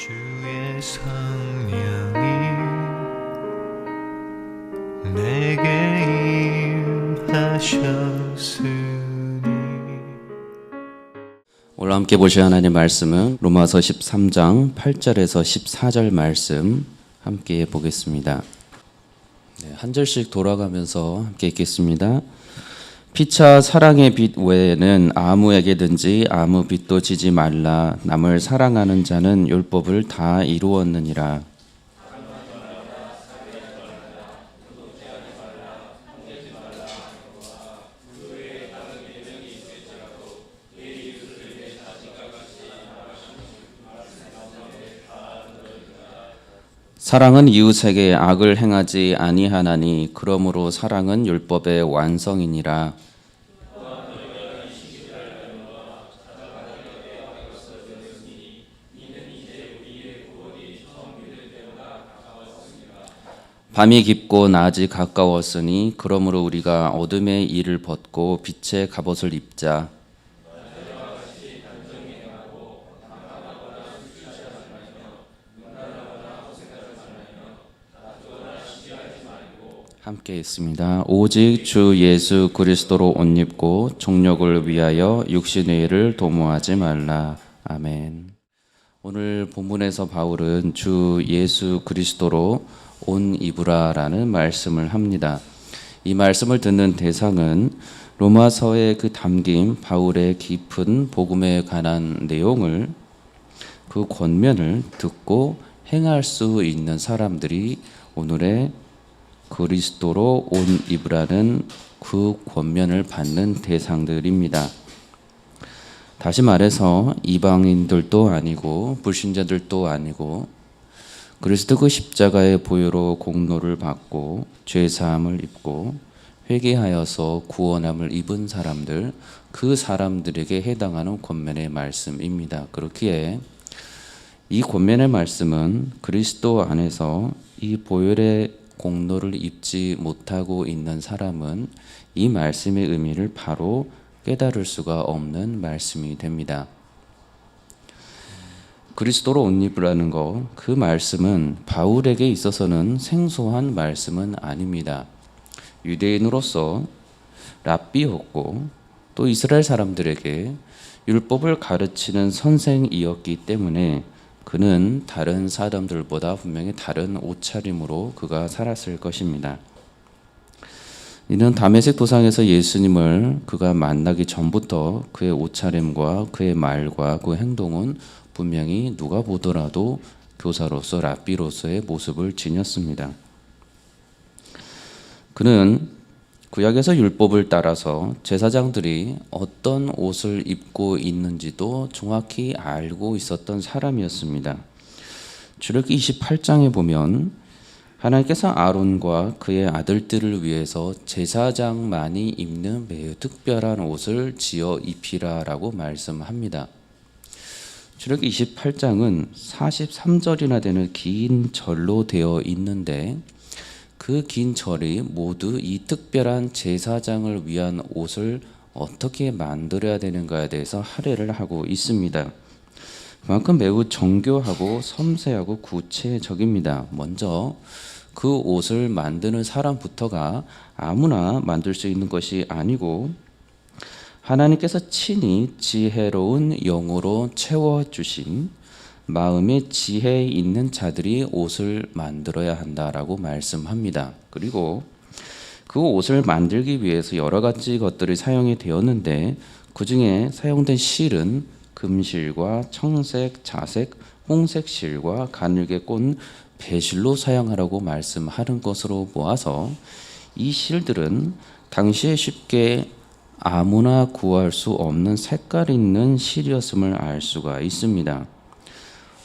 주의 성령이 내게 임하셨으니 오늘 함께 보실 하나님의 말씀은 로마서 13장 8절에서 14절 말씀 함께 보겠습니다. 네, 한 절씩 돌아가면서 함께 읽겠습니다. 피차 사랑의 빛 외에는 아무에게든지 아무 빛도 지지 말라. 남을 사랑하는 자는 율법을 다 이루었느니라. 사랑은 이웃에게 악을 행하지 아니하나니 그러므로 사랑은 율법의 완성이니라. 밤이 깊고 낮이 가까웠으니 그러므로 우리가 어둠의 일을 벗고 빛의 갑옷을 입자. 함께 있습니다. 오직 주 예수 그리스도로 옷 입고 종력을 위하여 육신의 일을 도모하지 말라. 아멘. 오늘 본문에서 바울은 주 예수 그리스도로 옷 입으라라는 말씀을 합니다. 이 말씀을 듣는 대상은 로마서에 그 담긴 바울의 깊은 복음에 관한 내용을 그 권면을 듣고 행할 수 있는 사람들이 오늘의 그리스도로 옷 입으라는 그 권면을 받는 대상들입니다. 다시 말해서 이방인들도 아니고 불신자들도 아니고 그리스도 그 십자가의 보혈로 공로를 받고 죄 사함을 입고 회개하여서 구원함을 입은 사람들 그 사람들에게 해당하는 권면의 말씀입니다. 그렇기에 이 권면의 말씀은 그리스도 안에서 이 보혈의 공로를 입지 못하고 있는 사람은 이 말씀의 의미를 바로 깨달을 수가 없는 말씀이 됩니다. 그리스도로 옷 입으라는 것, 그 말씀은 바울에게 있어서는 생소한 말씀은 아닙니다. 유대인으로서 랍비였고 또 이스라엘 사람들에게 율법을 가르치는 선생이었기 때문에 그는 다른 사람들보다 분명히 다른 옷차림으로 그가 살았을 것입니다. 이는 다메섹 도상에서 예수님을 그가 만나기 전부터 그의 옷차림과 그의 말과 그 행동은 분명히 누가 보더라도 교사로서 랍비로서의 모습을 지녔습니다. 그는 구약에서 율법을 따라서 제사장들이 어떤 옷을 입고 있는지도 정확히 알고 있었던 사람이었습니다. 출애굽기 28장에 보면 하나님께서 아론과 그의 아들들을 위해서 제사장만이 입는 매우 특별한 옷을 지어 입히라라고 말씀합니다. 출애굽기 28장은 43절이나 되는 긴 절로 되어 있는데 그 긴 절이 모두 이 특별한 제사장을 위한 옷을 어떻게 만들어야 되는가에 대해서 할애를 하고 있습니다. 그만큼 매우 정교하고 섬세하고 구체적입니다. 먼저 그 옷을 만드는 사람부터가 아무나 만들 수 있는 것이 아니고 하나님께서 친히 지혜로운 영으로 채워주신 마음의 지혜 있는 자들이 옷을 만들어야 한다라고 말씀합니다. 그리고 그 옷을 만들기 위해서 여러 가지 것들이 사용이 되었는데 그 중에 사용된 실은 금실과 청색, 자색, 홍색 실과 가늘게 꼰 배실로 사용하라고 말씀하는 것으로 보아서 이 실들은 당시에 쉽게 아무나 구할 수 없는 색깔 있는 실이었음을 알 수가 있습니다.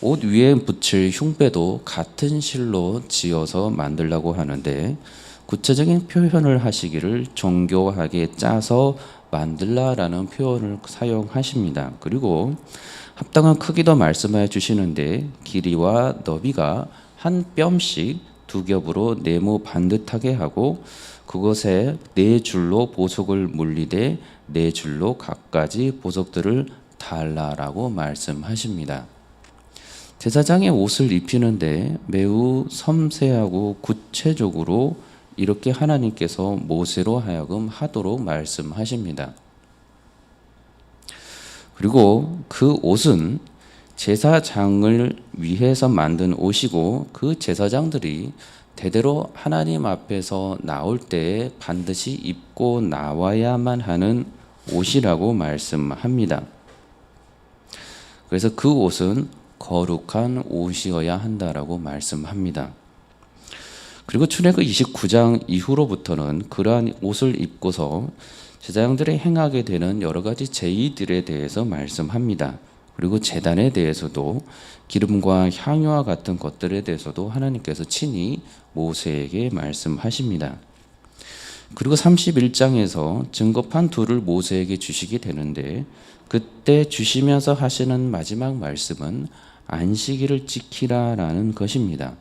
옷 위에 붙일 흉배도 같은 실로 지어서 만들라고 하는데 구체적인 표현을 하시기를 정교하게 짜서 만들라라는 표현을 사용하십니다. 그리고 합당한 크기도 말씀해 주시는데 길이와 너비가 한 뼘씩 두 겹으로 네모 반듯하게 하고 그것에 네 줄로 보석을 물리되 네 줄로 각가지 보석들을 달라라고 말씀하십니다. 제사장의 옷을 입히는데 매우 섬세하고 구체적으로 이렇게 하나님께서 모세로 하여금 하도록 말씀하십니다. 그리고 그 옷은 제사장을 위해서 만든 옷이고 그 제사장들이 대대로 하나님 앞에서 나올 때에 반드시 입고 나와야만 하는 옷이라고 말씀합니다. 그래서 그 옷은 거룩한 옷이어야 한다라고 말씀합니다. 그리고 출애굽 29장 이후로부터는 그러한 옷을 입고서 제사장들이 행하게 되는 여러 가지 제의들에 대해서 말씀합니다. 그리고 제단에 대해서도 기름과 향유와 같은 것들에 대해서도 하나님께서 친히 모세에게 말씀하십니다. 그리고 31장에서 증거판 둘을 모세에게 주시게 되는데 그때 주시면서 하시는 마지막 말씀은 안식일을 지키라라는 것입니다.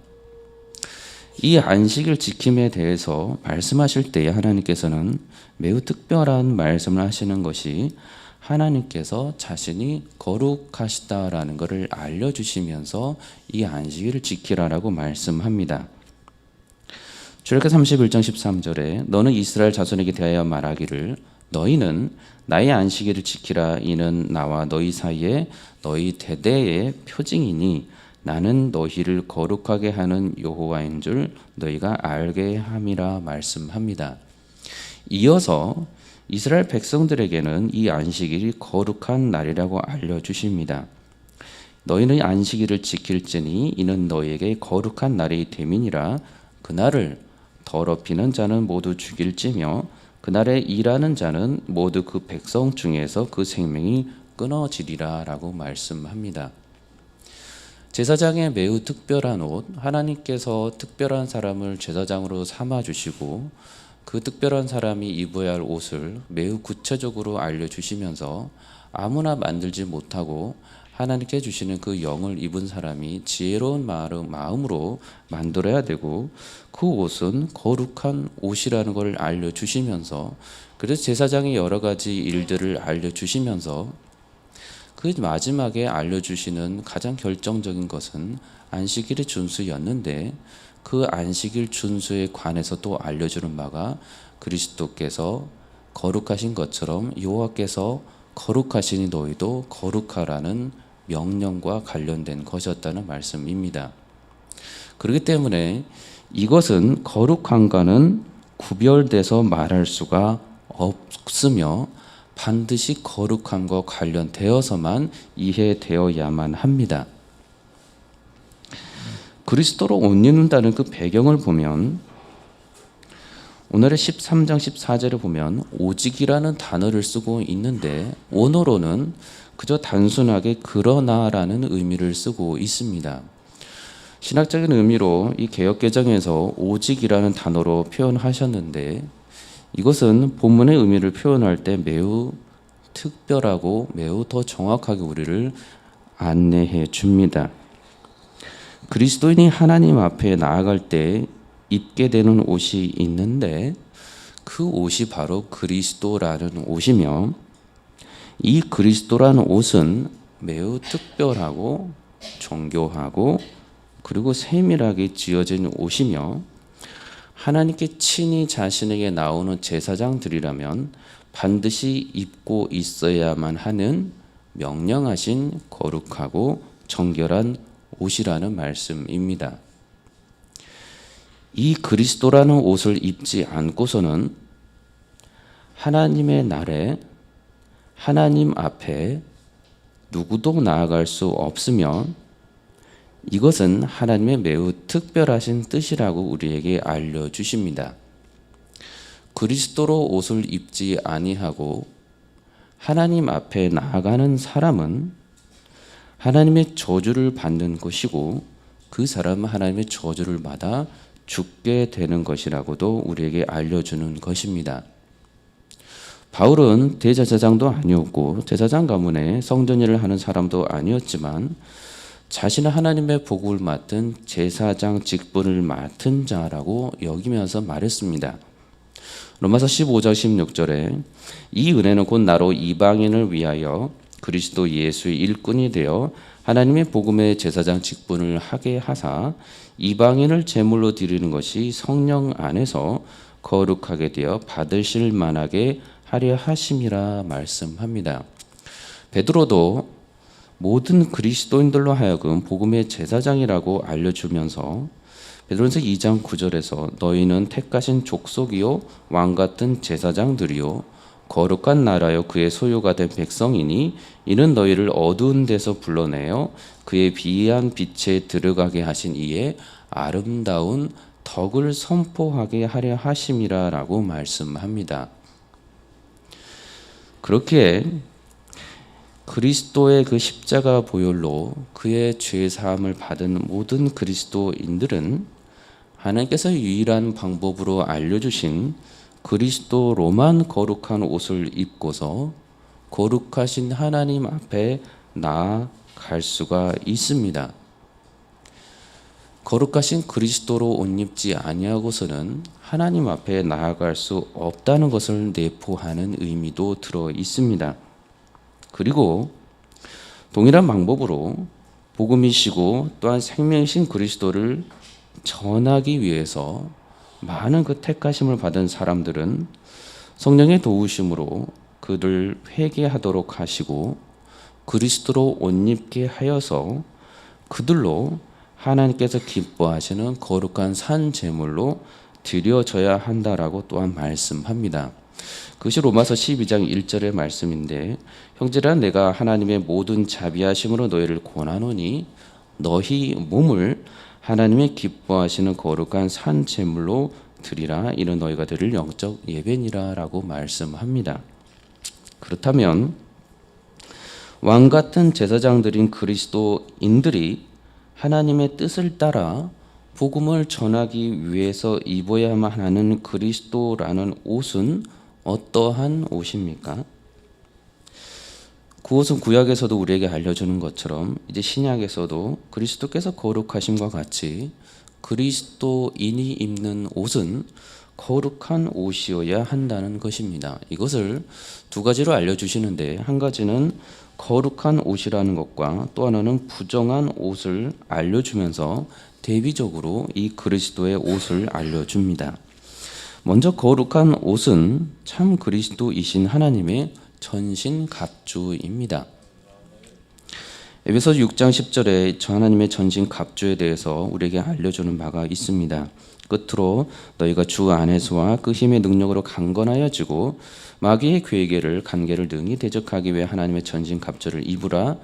이 안식일 지킴에 대해서 말씀하실 때에 하나님께서는 매우 특별한 말씀을 하시는 것이 하나님께서 자신이 거룩하시다라는 것을 알려주시면서 이 안식일을 지키라라고 말씀합니다. 출애굽 31장 13절에 너는 이스라엘 자손에게 대하여 말하기를 너희는 나의 안식일을 지키라 이는 나와 너희 사이에 너희 대대의 표징이니 나는 너희를 거룩하게 하는 여호와인 줄 너희가 알게 함이라 말씀합니다. 이어서 이스라엘 백성들에게는 이 안식일이 거룩한 날이라고 알려 주십니다. 너희는 안식일을 지킬지니 이는 너희에게 거룩한 날이 됨이니라 그날을 더럽히는 자는 모두 죽일지며 그날에 일하는 자는 모두 그 백성 중에서 그 생명이 끊어지리라라고 말씀합니다. 제사장의 매우 특별한 옷, 하나님께서 특별한 사람을 제사장으로 삼아 주시고 그 특별한 사람이 입어야 할 옷을 매우 구체적으로 알려 주시면서 아무나 만들지 못하고 하나님께 주시는 그 영을 입은 사람이 지혜로운 마음으로 만들어야 되고 그 옷은 거룩한 옷이라는 걸 알려 주시면서 그래서 제사장이 여러 가지 일들을 알려 주시면서 그 마지막에 알려주시는 가장 결정적인 것은 안식일의 준수였는데 그 안식일 준수에 관해서 또 알려주는 바가 그리스도께서 거룩하신 것처럼 여호와께서 거룩하시니 너희도 거룩하라는 명령과 관련된 것이었다는 말씀입니다. 그렇기 때문에 이것은 거룩한가는 구별돼서 말할 수가 없으며 반드시 거룩함과 관련되어서만 이해되어야만 합니다. 그리스도로 옷 입는다는 그 배경을 보면 오늘의 13장 14절을 보면 오직이라는 단어를 쓰고 있는데 원어로는 그저 단순하게 그러나라는 의미를 쓰고 있습니다. 신학적인 의미로 이 개혁 개정에서 오직이라는 단어로 표현하셨는데 이것은 본문의 의미를 표현할 때 매우 특별하고 매우 더 정확하게 우리를 안내해 줍니다. 그리스도인이 하나님 앞에 나아갈 때 입게 되는 옷이 있는데 그 옷이 바로 그리스도라는 옷이며 이 그리스도라는 옷은 매우 특별하고 정교하고 그리고 세밀하게 지어진 옷이며 하나님께 친히 자신에게 나오는 제사장들이라면 반드시 입고 있어야만 하는 명령하신 거룩하고 정결한 옷이라는 말씀입니다. 이 그리스도라는 옷을 입지 않고서는 하나님의 날에 하나님 앞에 누구도 나아갈 수 없으며 이것은 하나님의 매우 특별하신 뜻이라고 우리에게 알려 주십니다. 그리스도로 옷을 입지 아니하고 하나님 앞에 나아가는 사람은 하나님의 저주를 받는 것이고 그 사람은 하나님의 저주를 받아 죽게 되는 것이라고도 우리에게 알려주는 것입니다. 바울은 대제사장도 아니었고 제사장 가문에 성전 일을 하는 사람도 아니었지만 자신은 하나님의 복을 맡은 제사장 직분을 맡은 자라고 여기면서 말했습니다. 로마서 15장 16절에 이 은혜는 곧 나로 이방인을 위하여 그리스도 예수의 일꾼이 되어 하나님의 복음의 제사장 직분을 하게 하사 이방인을 제물로 드리는 것이 성령 안에서 거룩하게 되어 받으실 만하게 하려 하심이라 말씀합니다. 베드로도 모든 그리스도인들로 하여금 복음의 제사장이라고 알려주면서 베드로전서 2장 9절에서 너희는 택하신 족속이요 왕 같은 제사장들이요 거룩한 나라요 그의 소유가 된 백성이니 이는 너희를 어두운 데서 불러내어 그의 비한 빛에 들어가게 하신 이의 아름다운 덕을 선포하게 하려 하심이라라고 말씀합니다. 그렇게 그리스도의 그 십자가 보혈로 그의 죄 사함을 받은 모든 그리스도인들은 하나님께서 유일한 방법으로 알려주신 그리스도로만 거룩한 옷을 입고서 거룩하신 하나님 앞에 나아갈 수가 있습니다. 거룩하신 그리스도로 옷 입지 아니하고서는 하나님 앞에 나아갈 수 없다는 것을 내포하는 의미도 들어 있습니다. 그리고 동일한 방법으로 복음이시고 또한 생명이신 그리스도를 전하기 위해서 많은 그 택하심을 받은 사람들은 성령의 도우심으로 그를 회개하도록 하시고 그리스도로 옷 입게 하여서 그들로 하나님께서 기뻐하시는 거룩한 산 제물로 드려져야 한다라고 또한 말씀합니다. 그것이 로마서 12장 1절의 말씀인데 형제라 내가 하나님의 모든 자비하심으로 너희를 권하노니 너희 몸을 하나님의 기뻐하시는 거룩한 산 제물로 드리라 이는 너희가 드릴 영적 예배니라라고 말씀합니다. 그렇다면 왕 같은 제사장들인 그리스도인들이 하나님의 뜻을 따라 복음을 전하기 위해서 입어야만 하는 그리스도라는 옷은 어떠한 옷입니까? 그 옷은 구약에서도 우리에게 알려주는 것처럼 이제 신약에서도 그리스도께서 거룩하심과 같이 그리스도인이 입는 옷은 거룩한 옷이어야 한다는 것입니다. 이것을 두 가지로 알려주시는데 한 가지는 거룩한 옷이라는 것과 또 하나는 부정한 옷을 알려주면서 대비적으로 이 그리스도의 옷을 알려줍니다. 먼저 거룩한 옷은 참 그리스도이신 하나님의 전신 갑주입니다. 에베소 6장 10절에 저 하나님의 전신 갑주에 대해서 우리에게 알려주는 바가 있습니다. 끝으로 너희가 주 안에서와 그 힘의 능력으로 강건하여지고 마귀의 괴계를 간계를 능히 대적하기 위해 하나님의 전신 갑주를 입으라.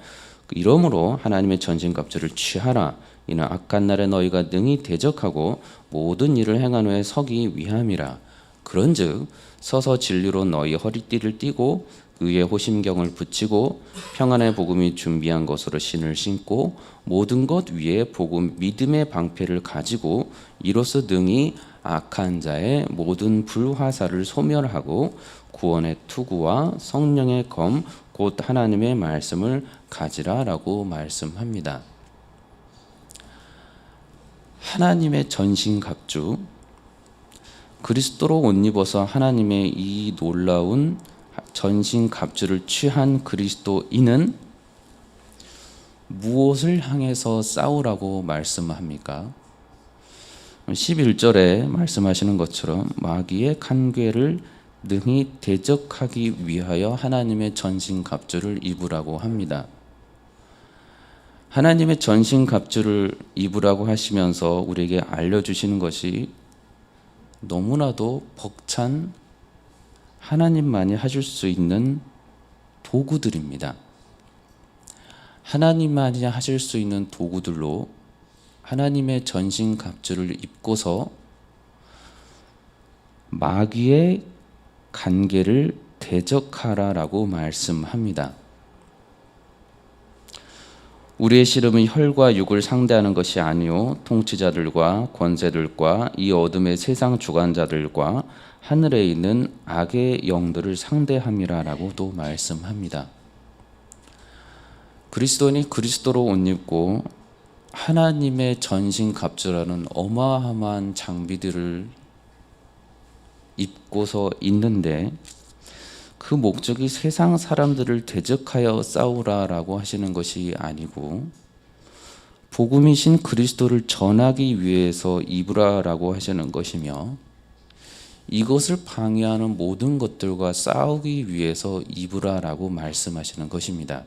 이러므로 하나님의 전신 갑주를 취하라. 이는 악한 날에 너희가 능히 대적하고 모든 일을 행한 후에 서기 위함이라. 그런즉 서서 진리로 너희 허리띠를 띠고 의의 호심경을 붙이고 평안의 복음이 준비한 것으로 신을 신고 모든 것 위에 복음 믿음의 방패를 가지고 이로써 능히 악한 자의 모든 불화살을 소멸하고 구원의 투구와 성령의 검 곧 하나님의 말씀을 가지라라고 말씀합니다. 하나님의 전신갑주 그리스도로 옷 입어서 하나님의 이 놀라운 전신 갑주를 취한 그리스도인은 무엇을 향해서 싸우라고 말씀합니까? 11절에 말씀하시는 것처럼 마귀의 간괴를 능히 대적하기 위하여 하나님의 전신 갑주를 입으라고 합니다. 하나님의 전신 갑주를 입으라고 하시면서 우리에게 알려 주시는 것이 너무나도 벅찬 하나님만이 하실 수 있는 도구들입니다. 하나님만이 하실 수 있는 도구들로 하나님의 전신 갑주를 입고서 마귀의 간계를 대적하라라고 말씀합니다. 우리의 씨름은 혈과 육을 상대하는 것이 아니요 통치자들과 권세들과 이 어둠의 세상 주관자들과 하늘에 있는 악의 영들을 상대함이라라고도 말씀합니다. 그리스도인이 그리스도로 옷 입고 하나님의 전신 갑주라는 어마어마한 장비들을 입고서 있는데 그 목적이 세상 사람들을 대적하여 싸우라라고 하시는 것이 아니고 복음이신 그리스도를 전하기 위해서 입으라라고 하시는 것이며 이것을 방해하는 모든 것들과 싸우기 위해서 입으라라고 말씀하시는 것입니다.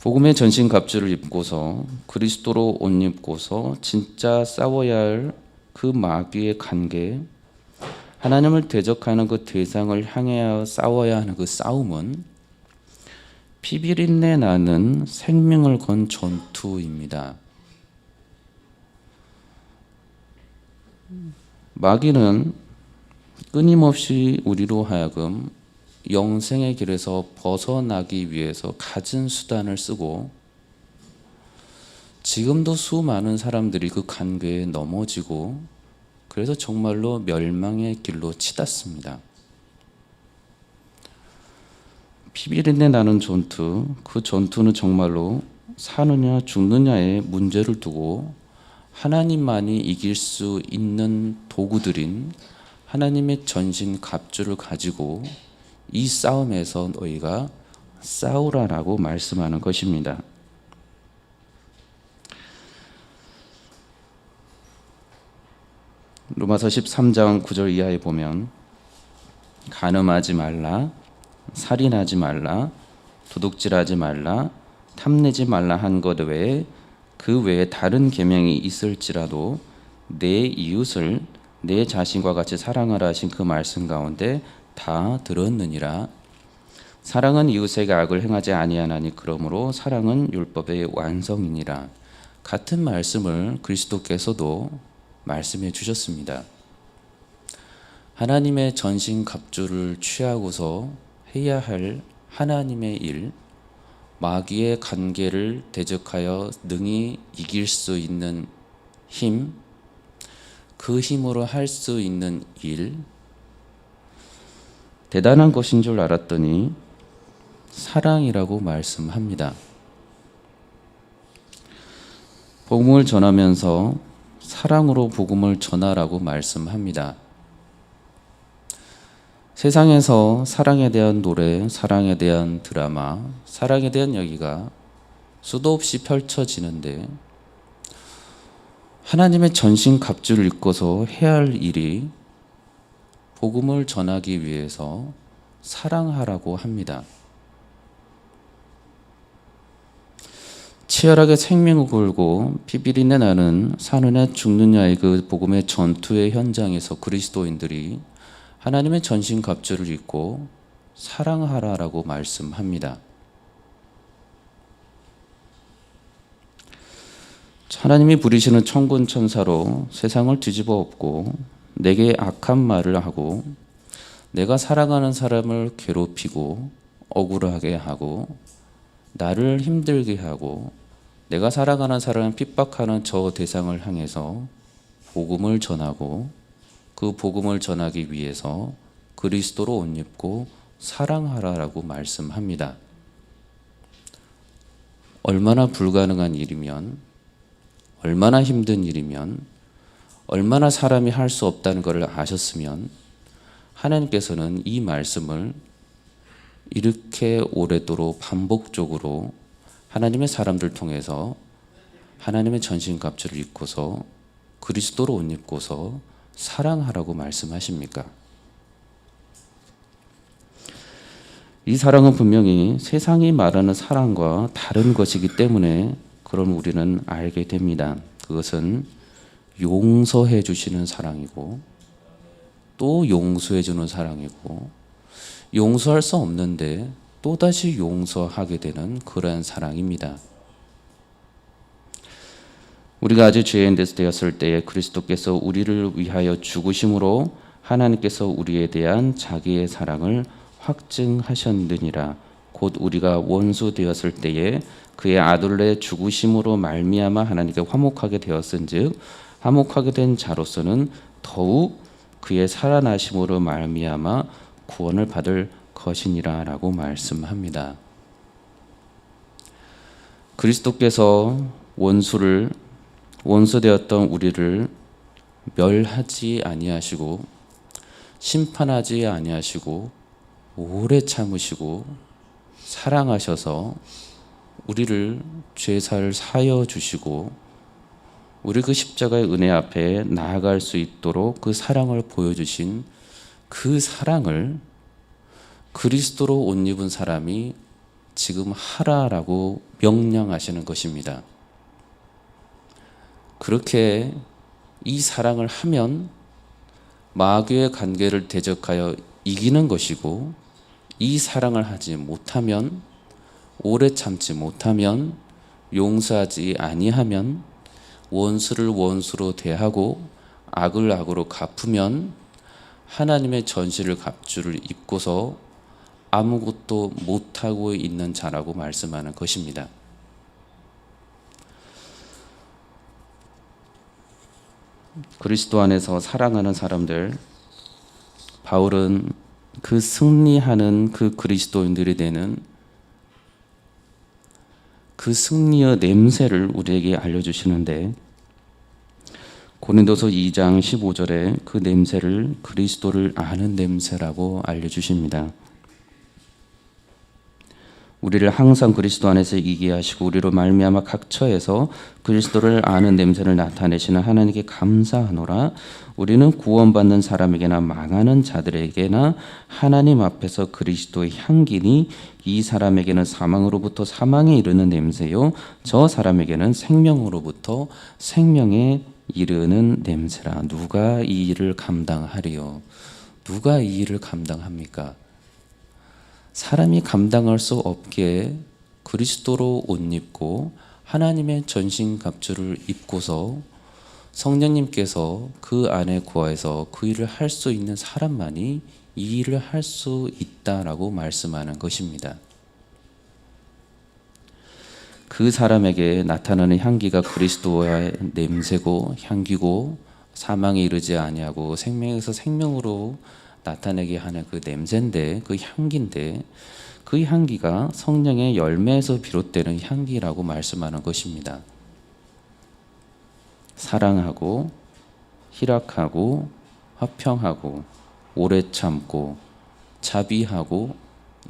복음의 전신 갑주를 입고서 그리스도로 옷 입고서 진짜 싸워야 할 그 마귀의 관계 하나님을 대적하는 그 대상을 향해 싸워야 하는 그 싸움은 피비린내 나는 생명을 건 전투입니다. 마귀는 끊임없이 우리로 하여금 영생의 길에서 벗어나기 위해서 갖은 수단을 쓰고 지금도 수많은 사람들이 그 관계에 넘어지고 그래서 정말로 멸망의 길로 치닫습니다. 피비린내 나는 전투, 그 전투는 정말로 사느냐 죽느냐의 문제를 두고 하나님만이 이길 수 있는 도구들인 하나님의 전신 갑주를 가지고 이 싸움에서 너희가 싸우라라고 말씀하는 것입니다. 로마서 13장 9절 이하에 보면 간음하지 말라 살인하지 말라 도둑질하지 말라 탐내지 말라 한 것 외에 그 외에 다른 계명이 있을지라도 내 이웃을 내 자신과 같이 사랑하라 하신 그 말씀 가운데 다 들었느니라. 사랑은 이웃에게 악을 행하지 아니하나니 그러므로 사랑은 율법의 완성이니라. 같은 말씀을 그리스도께서도 말씀해 주셨습니다. 하나님의 전신 갑주를 취하고서 해야 할 하나님의 일, 마귀의 관계를 대적하여 능히 이길 수 있는 힘, 그 힘으로 할 수 있는 일, 대단한 것인 줄 알았더니 사랑이라고 말씀합니다. 복음을 전하면서 사랑으로 복음을 전하라고 말씀합니다. 세상에서 사랑에 대한 노래, 사랑에 대한 드라마, 사랑에 대한 이야기가 수도 없이 펼쳐지는데 하나님의 전신 갑주를 입고서 해야 할 일이 복음을 전하기 위해서 사랑하라고 합니다. 치열하게 생명을 걸고 피비린내 나는 사느냐 죽느냐의 그 복음의 전투의 현장에서 그리스도인들이 하나님의 전신 갑주를 입고 사랑하라라고 말씀합니다. 하나님이 부리시는 천군 천사로 세상을 뒤집어 엎고 내게 악한 말을 하고 내가 사랑하는 사람을 괴롭히고 억울하게 하고 나를 힘들게 하고 내가 살아가는 사람을 핍박하는 저 대상을 향해서 복음을 전하고 그 복음을 전하기 위해서 그리스도로 옷 입고 사랑하라라고 말씀합니다. 얼마나 불가능한 일이면 얼마나 힘든 일이면 얼마나 사람이 할 수 없다는 것을 아셨으면 하나님께서는 이 말씀을 이렇게 오래도록 반복적으로 하나님의 사람들 통해서 하나님의 전신갑주를 입고서 그리스도로 옷 입고서 사랑하라고 말씀하십니까? 이 사랑은 분명히 세상이 말하는 사랑과 다른 것이기 때문에 그럼 우리는 알게 됩니다. 그것은 용서해 주시는 사랑이고 또 용서해 주는 사랑이고 용서할 수 없는데 또다시 용서하게 되는 그러한 사랑입니다. 우리가 아주 죄인 되었을 때에 그리스도께서 우리를 위하여 죽으심으로 하나님께서 우리에 대한 자기의 사랑을 확증하셨느니라 곧 우리가 원수 되었을 때에 그의 아들의 죽으심으로 말미암아 하나님께 화목하게 되었은즉 화목하게 된 자로서는 더욱 그의 살아나심으로 말미암아 구원을 받을 것이니라 라고 말씀합니다. 그리스도께서 원수를 원수되었던 우리를 멸하지 아니하시고 심판하지 아니하시고 오래 참으시고 사랑하셔서 우리를 죄사를 사여 주시고 우리 그 십자가의 은혜 앞에 나아갈 수 있도록 그 사랑을 보여주신 그 사랑을 그리스도로 옷 입은 사람이 지금 하라라고 명령하시는 것입니다. 그렇게 이 사랑을 하면 마귀의 관계를 대적하여 이기는 것이고 이 사랑을 하지 못하면 오래 참지 못하면 용서하지 아니하면 원수를 원수로 대하고 악을 악으로 갚으면 하나님의 전시를 갑주를 입고서 아무것도 못하고 있는 자라고 말씀하는 것입니다. 그리스도 안에서 사랑하는 사람들, 바울은 그 승리하는 그 그리스도인들이 되는 그 승리의 냄새를 우리에게 알려주시는데 고린도서 2장 15절에 그 냄새를 그리스도를 아는 냄새라고 알려주십니다. 우리를 항상 그리스도 안에서 이기게 하시고 우리로 말미암아 각 처에서 그리스도를 아는 냄새를 나타내시는 하나님께 감사하노라. 우리는 구원받는 사람에게나 망하는 자들에게나 하나님 앞에서 그리스도의 향기니 이 사람에게는 사망으로부터 사망에 이르는 냄새요 저 사람에게는 생명으로부터 생명에 이르는 냄새라. 누가 이 일을 감당하리요? 누가 이 일을 감당합니까? 사람이 감당할 수 없게 그리스도로 옷 입고 하나님의 전신 갑주를 입고서 성령님께서 그 안에 구하여서 그 일을 할 수 있는 사람만이 이 일을 할 수 있다라고 말씀하는 것입니다. 그 사람에게 나타나는 향기가 그리스도의 냄새고 향기고 사망에 이르지 아니하고 생명에서 생명으로 나타내게 하는 그 냄새인데 그 향기인데 그 향기가 성령의 열매에서 비롯되는 향기라고 말씀하는 것입니다. 사랑하고 희락하고 화평하고 오래 참고 자비하고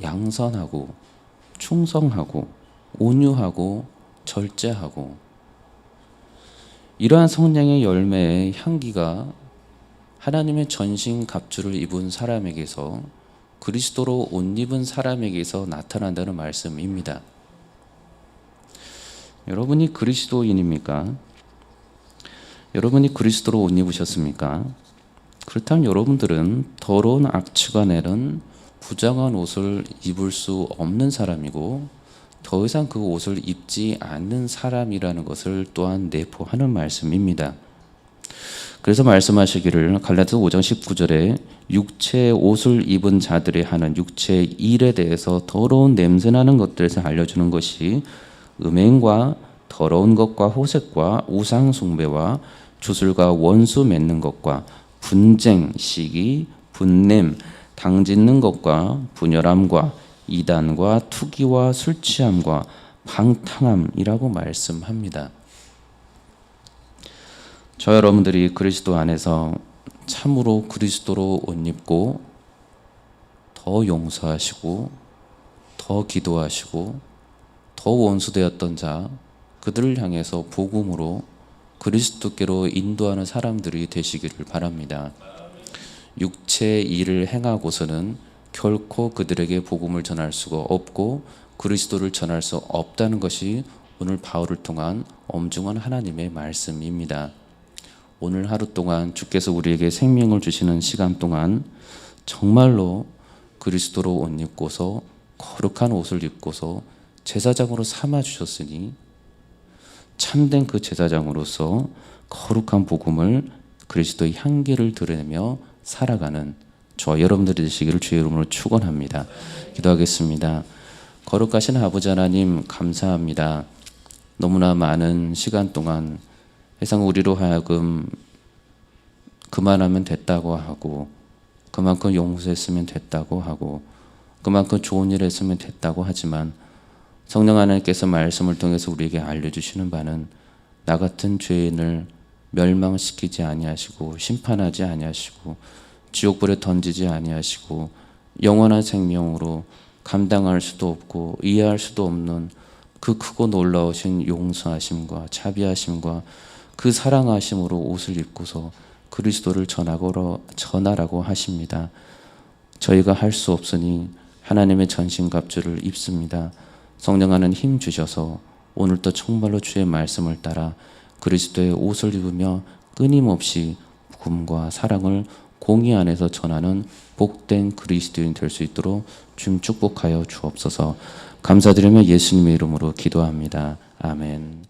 양선하고 충성하고 온유하고 절제하고 이러한 성령의 열매의 향기가 하나님의 전신 갑주를 입은 사람에게서 그리스도로 옷 입은 사람에게서 나타난다는 말씀입니다. 여러분이 그리스도인입니까? 여러분이 그리스도로 옷 입으셨습니까? 그렇다면 여러분들은 더러운 악취가 내는 부정한 옷을 입을 수 없는 사람이고 더 이상 그 옷을 입지 않는 사람이라는 것을 또한 내포하는 말씀입니다. 그래서 말씀하시기를 갈라디아서 5장 19절에 육체의 옷을 입은 자들이 하는 육체의 일에 대해서 더러운 냄새 나는 것들에서 알려주는 것이 음행과 더러운 것과 호색과 우상 숭배와 주술과 원수 맺는 것과 분쟁, 시기, 분냄, 당 짓는 것과 분열함과 이단과 투기와 술 취함과 방탕함이라고 말씀합니다. 저 여러분들이 그리스도 안에서 참으로 그리스도로 옷 입고 더 용서하시고 더 기도하시고 더 원수되었던 자 그들을 향해서 복음으로 그리스도께로 인도하는 사람들이 되시기를 바랍니다. 육체의 일을 행하고서는 결코 그들에게 복음을 전할 수가 없고 그리스도를 전할 수 없다는 것이 오늘 바울을 통한 엄중한 하나님의 말씀입니다. 오늘 하루 동안 주께서 우리에게 생명을 주시는 시간 동안 정말로 그리스도로 옷 입고서 거룩한 옷을 입고서 제사장으로 삼아 주셨으니 참된 그 제사장으로서 거룩한 복음을 그리스도의 향기를 드러내며 살아가는 저 여러분들이 되시기를 주의 이름으로 축원합니다. 기도하겠습니다. 거룩하신 아버지 하나님 감사합니다. 너무나 많은 시간 동안 세상 우리로 하여금 그만하면 됐다고 하고 그만큼 용서했으면 됐다고 하고 그만큼 좋은 일 했으면 됐다고 하지만 성령 하나님께서 말씀을 통해서 우리에게 알려주시는 바는 나 같은 죄인을 멸망시키지 아니하시고 심판하지 아니하시고 지옥불에 던지지 아니하시고 영원한 생명으로 감당할 수도 없고 이해할 수도 없는 그 크고 놀라우신 용서하심과 자비하심과 그 사랑하심으로 옷을 입고서 그리스도를 전하고 전하라고 하십니다. 저희가 할 수 없으니 하나님의 전신갑주를 입습니다. 성령 하는 힘 주셔서 오늘도 정말로 주의 말씀을 따라 그리스도의 옷을 입으며 끊임없이 복음과 사랑을 공의 안에서 전하는 복된 그리스도인 될 수 있도록 줌 축복하여 주옵소서. 감사드리며 예수님의 이름으로 기도합니다. 아멘.